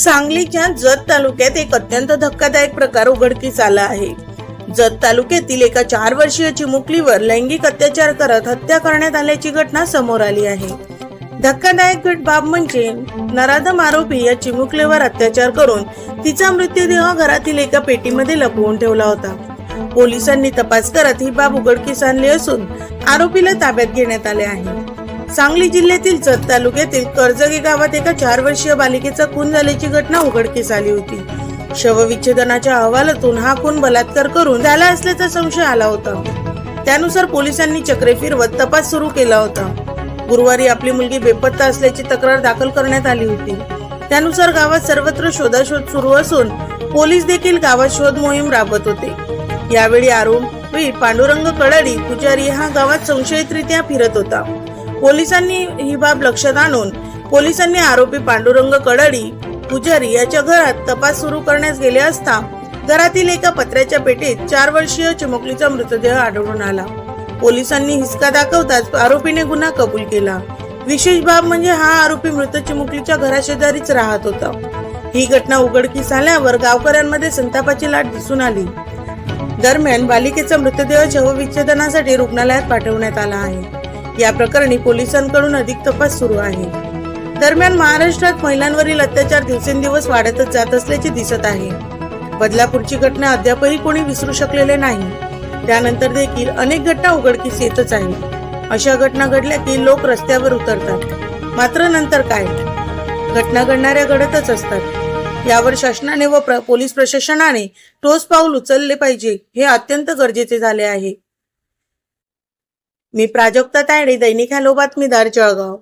सांगलीच्या जत तालुक्यात एक अत्यंत धक्कादायक प्रकार उघडकीस आला आहे. जत तालुक्यातील एका चार वर्षीय चिमुकलीवर लैंगिक अत्याचार करत हत्या करण्यात आल्याची घटना समोर आली आहे. धक्कादायक घट बाब म्हणजे नराधम आरोपी या चिमुकलीवर अत्याचार करून तिचा मृत्यूदेह घरातील एका पेटीमध्ये लपवून ठेवला होता. पोलिसांनी तपास करत ही बाब उघडकीस आणली असून आरोपीला ताब्यात घेण्यात आले आहे. सांगली जिल्ह्यातील जत तालुक्यातील कर्जगी गावात एका चार वर्षीय बालिकेचा खून झाल्याची घटना उघडकीस आली होती. शवविच्छेदनाच्या अहवालातून हा खून बलात्कार करून झाला असल्याचा संशय आला होता. त्यानुसार पोलिसांनी चक्रे फिरवत तपास सुरू केला होता. गुरुवारी आपली मुलगी बेपत्ता असल्याची तक्रार दाखल करण्यात आली होती. त्यानुसार गावात सर्वत्र शोधाशोध सुरू असून पोलीस देखील गावात शोध मोहीम राबवत होते. यावेळी आरुण पांडुरंग कडाडी पुजारी हा गावात संशयितरित्या फिरत होता. पोलिसांनी ही बाब लक्षात आणून पोलिसांनी आरोपी पांडुरंग कडाडी पुजारी याच्या घरात तपास सुरू करण्यास गेले असता घरातील एका पत्र्याच्या पेटीत चार वर्षीय चिमुकलीचा मृतदेह आढळून आला. पोलिसांनी हिसका दाखवताच आरोपीने गुन्हा कबूल केला. विशेष बाब म्हणजे हा आरोपी मृत चिमुकलीच्या घराशेजारीच राहत होता. ही घटना उघडकीस आल्यावर गावकऱ्यांमध्ये संतापाची लाट दिसून आली. दरम्यान बालिकेचा मृतदेह शवविच्छेदनासाठी रुग्णालयात पाठवण्यात आला आहे. या प्रकरणी पोलिसांकडून अधिक तपास सुरू आहे. दरम्यान महाराष्ट्रात महिलांवरील अत्याचार दिवसेंदिवस वाढतच जात असल्याचे दिसत आहे. बदलापूरची घटना अद्यापही कोणी विसरू शकलेले नाही. त्यानंतर देखील अनेक घटना उघडकीस येतच आहे अशा घटना घडल्या की लोक रस्त्यावर उतरतात. मात्र नंतर काय? घटना घडणाऱ्या घडतच असतात. यावर शासनाने व प्र- पोलीस प्रशासनाने ठोस पाऊल उचलले पाहिजे हे अत्यंत गरजेचे झाले आहे. मी प्राजक्ता तायडे दैनिक हॅलो बातमीदार जळगाव.